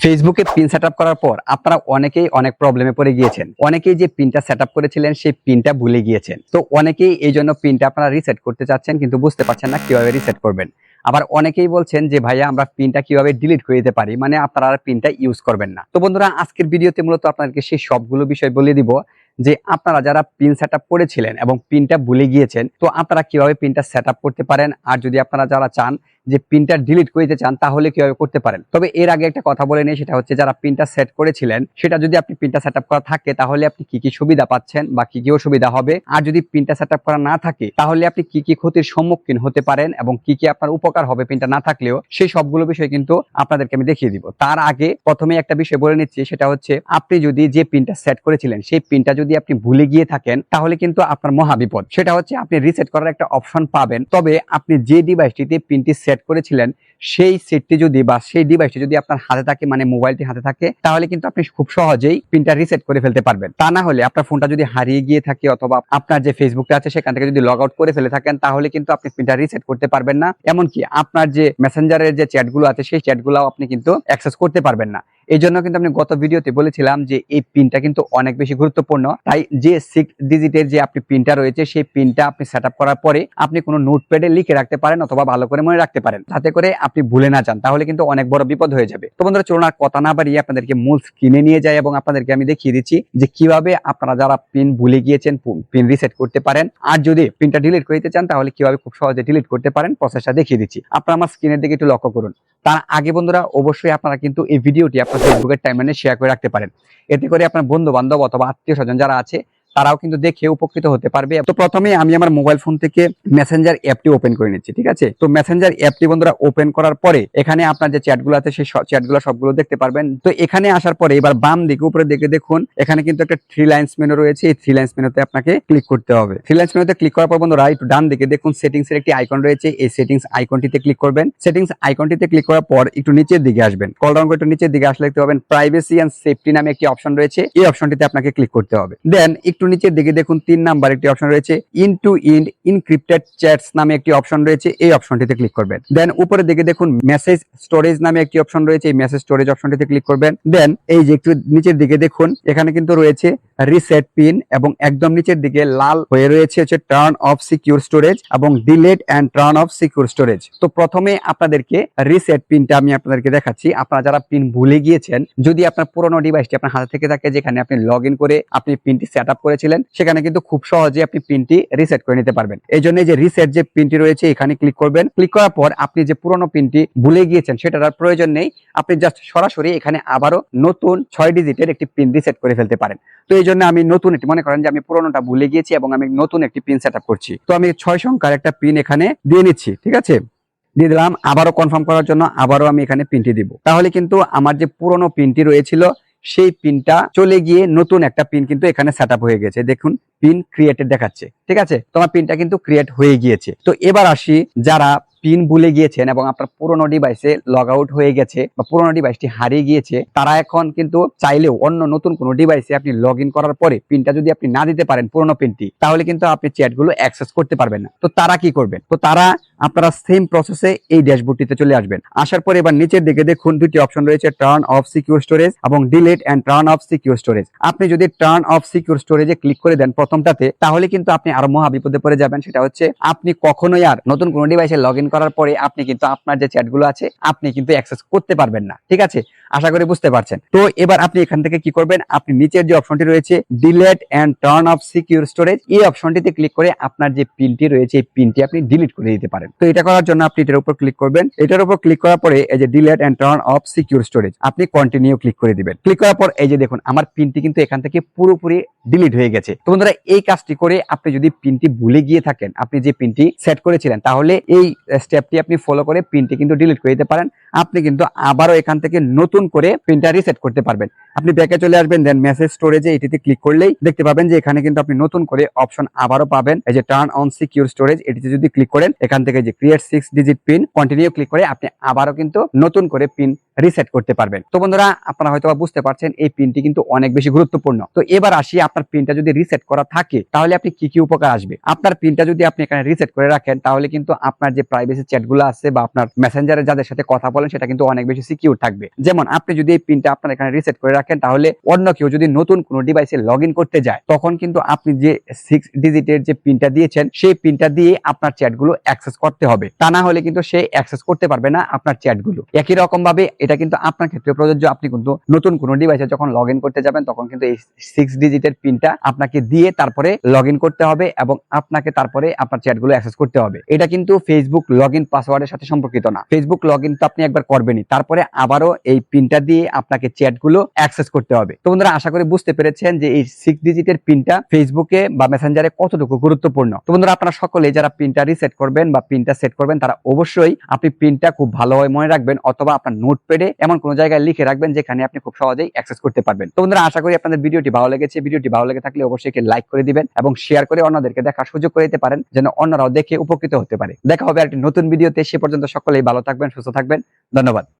ফেসবুকে pin set করার পর আপনারা অনেকেই অনেক প্রবলেমে পড়ে গিয়েছেন। অনেকেই যে পিনটা সেট করেছিলেন, সেই পিনটা ভুলে গিয়েছেন। তো অনেকেই এই জন্য পিনটা আপনারা রিসেট করতে চাচ্ছেন, কিন্তু বুঝতে পারছেন না কীভাবে রিসেট করবেন। আবার অনেকেই বলছেন যে, ভাইয়া, আমরা পিনটা কীভাবে ডিলিট করে দিতে পারি? মানে আপনারা আর পিনটা ইউজ করবেন না। তো বন্ধুরা, আজকের ভিডিওতে মূলত আপনাদেরকে সেই সবগুলো বিষয় বলে দিব, যে আপনারা যারা পিন সেট আপ করেছিলেন এবং পিনটা ভুলে গিয়েছেন, তো আপনারা কীভাবে পিনটা সেট করতে পারেন? আর যদি আপনারা যারা চান যে পিনটা ডিলিট করতে চান, তাহলে কীভাবে করতে পারেন? তবে এর আগে একটা কথা বলে নেই, সেটা হচ্ছে যারা পিনটা সেট করেছিলেন, সেটা যদি আপনি পিনটা সেট করা থাকে, তাহলে আপনি কি কি সুবিধা পাচ্ছেন বা কি কি অসুবিধা হবে? আর যদি পিনটা সেট করা না থাকে, তাহলে আপনি কি কি ক্ষতির সম্মুখীন হতে পারেন এবং কি কি আপনার উপকার হবে পিনটা না থাকলেও, সেই সবগুলো বিষয় কিন্তু আপনাদেরকে আমি দেখিয়ে দিব। তার আগে প্রথমে একটা বিষয় বলে নিচ্ছি, সেটা হচ্ছে আপনি যদি যে পিনটা সেট করেছিলেন, সেই পিনটা যদি আপনি ভুলে গিয়ে থাকেন, তাহলে কিন্তু আপনার মহাবিপদ। সেটা হচ্ছে আপনি রিসেট করার একটা অপশন পাবেন, তবে আপনি যে ডিভাইসটিতে পিনটি সেট করেছিলেন, সেই সেটটি যদি বা সেই ডিভাইসটি যদি আপনার হাতে থাকে মানে মোবাইলটি হাতে থাকে, তাহলে কিন্তু আপনি খুব সহজেই পিনটা রিসেট করে ফেলতে পারবেন। তা না হলে আপনার ফোনটা যদি হারিয়ে গিয়ে থাকে অথবা আপনার যে ফেসবুকটা আছে, সেখান থেকে যদি লগ আউট করে ফেলে থাকেন, তাহলে কিন্তু আপনি পিনটা রিসেট করতে পারবেন না। এমনকি আপনার যে মেসেঞ্জারের যে চ্যাটগুলো আছে, সেই চ্যাটগুলো আপনি কিন্তু অ্যাক্সেস করতে পারবেন না। এই জন্য কিন্তু আমি গত ভিডিওতে বলেছিলাম যে এই পিনটা কিন্তু অনেক বেশি গুরুত্বপূর্ণ। তাই যে সিক্স ডিজিটের যে আপনি পিনটা রয়েছে, সেই পিনটা আপনি সেট করার পরে আপনি কোনো নোটপ্যাডে লিখে রাখতে পারেন অথবা ভালো করে মনে রাখতে পারেন। যাতে করে আপনি ভুলে না যান, তাহলে কিন্তু অনেক বড় বিপদ হয়ে যাবে। তো বন্ধুরা, চলুন আর কথা না বাড়িয়ে আপনাদেরকে মূল স্ক্রিনে নিয়ে যায় এবং আপনাদেরকে আমি দেখিয়ে দিচ্ছি যে কীভাবে আপনারা যারা পিন ভুলে গিয়েছেন পিন রিসেট করতে পারেন। আর যদি পিনটা ডিলিট করতে চান, তাহলে কীভাবে খুব সহজে ডিলিট করতে পারেন প্রসেসটা দেখিয়ে দিচ্ছি। আপনারা আমার স্ক্রিনের দিকে একটু লক্ষ্য করুন। তার আগে বন্ধুরা, অবশ্যই আপনারা কিন্তু এই ভিডিওটি আপনার ফেসবুকের টাইমলাইনে শেয়ার করে রাখতে পারেন। এতে করে আপনার বন্ধু বান্ধব অথবা আত্মীয় স্বজন যারা আছে তারাও কিন্তু দেখে উপকৃত হতে পারবে। তো প্রথমে আমি আমার মোবাইল ফোন থেকে মেসেঞ্জার অ্যাপটি ওপেন করে নিচ্ছি, ঠিক আছে? তো মেসেঞ্জার অ্যাপটি বন্ধুরা ওপেন করার পরে এখানে আপনার যে চ্যাটগুলো আছে সেই চ্যাটগুলো সবগুলো দেখতে পারবেন। তো এখানে আসার পরে এবার বাম দিকে উপরে দিকে দেখুন, এখানে কিন্তু একটা থ্রি লাইন্স মেনু রয়েছে। এই থ্রি লাইন্স মেনুতে আপনাকে ক্লিক করতে হবে। থ্রি লাইন্স মেনুতে ক্লিক করার পর বন্ধুরা একটু ডান দিকে দেখুন সেটিংস এর একটি আইকন রয়েছে। এই সেটিংস আইকনটিতে ক্লিক করবেন। সেটিংস আইকনটিতে ক্লিক করার পর একটু নিচের দিকে আসবেন। কল করে একটু নিচের দিকে আসলে দেখতে পাবেন প্রাইভেসি এন্ড সেফটি নামে একটি অপশন রয়েছে। এই অপশনটিতে আপনাকে ক্লিক করতে হবে। দেন একটু নিচের দিকে দেখুন, তিন নাম্বার একটি অপশন রয়েছে end to end encrypted chats নামে একটি অপশন রয়েছে, এই অপশনটিতে ক্লিক করবেন। দেন উপরের দিকে দেখুন মেসেজ স্টোরেজ নামে একটি অপশন রয়েছে, এই মেসেজ স্টোরেজ অপশনটিতে ক্লিক করবেন। দেন এই যে একটু নিচের দিকে দেখুন, এখানে কিন্তু রয়েছে রিসেট পিন এবং একদম নিচের দিকে লাল হয়ে রয়েছে হচ্ছে টার্ন অফ সিকিউর স্টোরেজ এবং delete and turn off secure storage তো প্রথমে আপনাদেরকে রিসেট পিনটা আমি আপনাদেরকে দেখাচ্ছি। আপনারা যারা পিন ভুলে গিয়েছেন, যদি আপনার পুরোনো ডিভাইসটি আপনার হাতে থেকে থাকে, যেখানে আপনি লগ করে আপনি পিনটি সেট করেছিলেন, সেখানে কিন্তু খুব সহজে আপনি পিনটি রিসেট করে নিতে পারবেন। এই জন্য যে রিসেট যে পিনটি রয়েছে, এখানে ক্লিক করবেন। ক্লিক করার পর আপনি যে পুরোনো পিনটি ভুলে গিয়েছেন, সেটার আর প্রয়োজন নেই। আপনি জাস্ট সরাসরি এখানে আবারও নতুন ছয় ডিজিটের একটি পিন রিসেট করে ফেলতে পারেন। তো এই জন্য আমি নতুন একটি, মনে করেন যে আমি পুরোনোটা ভুলে গিয়েছি এবং আমি নতুন একটি পিন সেট করছি। তো আমি ছয় সংখ্যার একটা পিন এখানে দিয়ে নিচ্ছি, ঠিক আছে? দিয়ে দিলাম, আবারও কনফার্ম করার জন্য আবারও আমি এখানে পিনটি দিব। তাহলে কিন্তু আমার যে পুরোনো পিনটি রয়েছিল, সেই পিনটা চলে গিয়ে নতুন একটা পিন কিন্তু এখানে সেট হয়ে গেছে। দেখুন পিন ক্রিয়েটেড দেখাচ্ছে, ঠিক আছে? তোমার পিনটা কিন্তু ক্রিয়েট হয়ে গিয়েছে। তো এবার আসি যারা পিন ভুলে গিয়েছেন এবং আপনার পুরোনো ডিভাইসে লগ আউট হয়ে গেছে বা পুরোনো ডিভাইসটি হারিয়ে গিয়েছে, তারা এখন কিন্তু চাইলেও অন্য নতুন কোনো ডিভাইসে আপনি লগ করার পরে পিনটা যদি আপনি না দিতে পারেন পুরোনো পিনটি, তাহলে কিন্তু আপনি চ্যাটগুলো অ্যাক্সেস করতে পারবেন না। তো তারা কি করবেন? তো তারা আপনারা সেম প্রসেসে এই ড্যাশবোর্ডটিতে চলে আসবেন। আসার পরে এবার নিচের দিকে দেখুন, দুটি অপশন রয়েছে টার্ন অফ সিকিউর স্টোরেজ এবং delete and turn off secure storage আপনি যদি টার্ন অফ সিকিউর স্টোরেজে ক্লিক করে দেন প্রথমটাতে, তাহলে কিন্তু আপনি আরও মহা বিপদে পড়ে যাবেন। সেটা হচ্ছে, আপনি কখনোই আর নতুন কোনো ডিভাইসে লগ করার পরে আপনি কিন্তু আপনার যে চ্যাটগুলো আছে, আপনি কিন্তু অ্যাক্সেস করতে পারবেন না। ঠিক আছে? আশা করি বুঝতে পারছেন। তো এবার আপনি এখান থেকে কি করবেন? আপনি নিচের যে অপশনটি রয়েছে delete and turn off secure storage এই অপশনটিতে ক্লিক করে আপনার যে পিনটি রয়েছে, এই পিনটি আপনি ডিলিট করে দিতে পারেন। তো এটা করার জন্য আপনি এটার উপর ক্লিক করবেন। এটার উপর ক্লিক করার পরে এই যে delete and turn off secure storage আপনি কন্টিনিউ ক্লিক করে দিবেন। ক্লিক করার পর এই যে দেখুন, আমার পিনটি কিন্তু এখান থেকে পুরোপুরি ডিলিট হয়ে গেছে। তো বন্ধুরা, এই কাজটি করে আপনি যদি পিনটি ভুলে গিয়ে থাকেন, আপনি যে পিনটি সেট করেছিলেন, তাহলে এই স্টেপটি আপনি ফলো করে পিনটি কিন্তু ডিলিট করে দিতে পারেন। আপনি কিন্তু আবারও এখান থেকে নতুন করে প্রিন্টার রিসেট করতে পারবেন। আপনি ব্যাকে চলে আসবেন দেন মেসেজ স্টোরেজে এটিতে ক্লিক করলেই দেখতে পাবেন যে এখানে কিন্তু আপনি নতুন করে অপশন আবারও পাবেন। এই যে টার্ন অন সিকিউর স্টোরেজ এটিতে যদি ক্লিক করেন, এখান থেকে যে create six digit pin continue click করে আপনি আবারও কিন্তু নতুন করে পিন রিসেট করতে পারবেন। তো বন্ধুরা, আপনারা হয়তো বুঝতে পারছেন, এই পিনটি কিন্তু অনেক বেশি গুরুত্বপূর্ণ। তো এবার আসি, আপনার পিনটা যদি রিসেট করা থাকে, তাহলে আপনি কি কি উপকার আসবে? আপনার পিনটা যদি আপনি এখানে রিসেট করে রাখেন, তাহলে কিন্তু আপনার যে প্রাইভেসি চ্যাটগুলো আছে বা আপনার মেসেঞ্জারে যাদের সাথে কথা বলেন, সেটা কিন্তু অনেক বেশি সিকিউর থাকবে। যেমন, আপনি যদি এই পিনটা আপনার এখানে রিসেট করে রাখেন, তাহলে অন্য কেউ যদি নতুন কোনো ডিভাইসে লগ করতে যায়, তখন কিন্তু আপনি যে সিক্স ডিজিটের যে পিনটা দিয়েছেন, সেই পিনটা দিয়ে আপনার চ্যাটগুলো অ্যাক্সেস করতে হবে। তা না হলে কিন্তু সে অ্যাক্সেস করতে পারবে না আপনার চ্যাটগুলো একই রকম ভাবে এটা কিন্তু আপনার ক্ষেত্রে প্রযোজ্য। আপনি কিন্তু নতুন কোনো ডিভাইসে যখন লগ করতে যাবেন, তখন কিন্তু এই সিক্স ডিজিটের পিনটা আপনাকে দিয়ে তারপরে লগ করতে হবে এবং আপনাকে তারপরে আপনার চ্যাটগুলো অ্যাক্সেস করতে হবে। এটা কিন্তু ফেসবুক লগ ইন পাসওয়ার্ডের সাথে সম্পর্কিত না। ফেসবুক লগ তো আপনি একবার করবেনই। তারপরে আবারও এই পিনটা দিয়ে আপনাকে চ্যাটগুলো অ্যাক্সেস করতে হবে। তো বন্ধুরা, আশা করি বুঝতে পেরেছেন যে এই সিক্স ডিজিটের পিনটা ফেসবুকে বা মেসেঞ্জারে কতটুকু গুরুত্বপূর্ণ। তো বন্ধুরা, আপনারা সকলে যারা পিনটা রিসেট করবেন বা পিনটা সেট করবেন, তারা অবশ্যই আপনি পিনটা খুব ভালোভাবে মনে রাখবেন অথবা আপনার নোটপ্যাডে এমন কোনো জায়গায় লিখে রাখবেন যেখানে আপনি খুব সহজেই অ্যাক্সেস করতে পারবেন। তো বন্ধুরা, আশা করি আপনাদের ভিডিওটি ভালো লেগেছে। ভিডিওটি ভালো লেগে থাকলে অবশ্যই একটি লাইক করে দিবেন এবং শেয়ার করে অন্যদেরকে দেখার সুযোগ করে দিতে পারেন, যেন অন্যরাও দেখে উপকৃত হতে পারে। দেখা হবে আরেকটি নতুন ভিডিওতে। সে পর্যন্ত সকলেই ভালো থাকবেন, সুস্থ থাকবেন। ধন্যবাদ।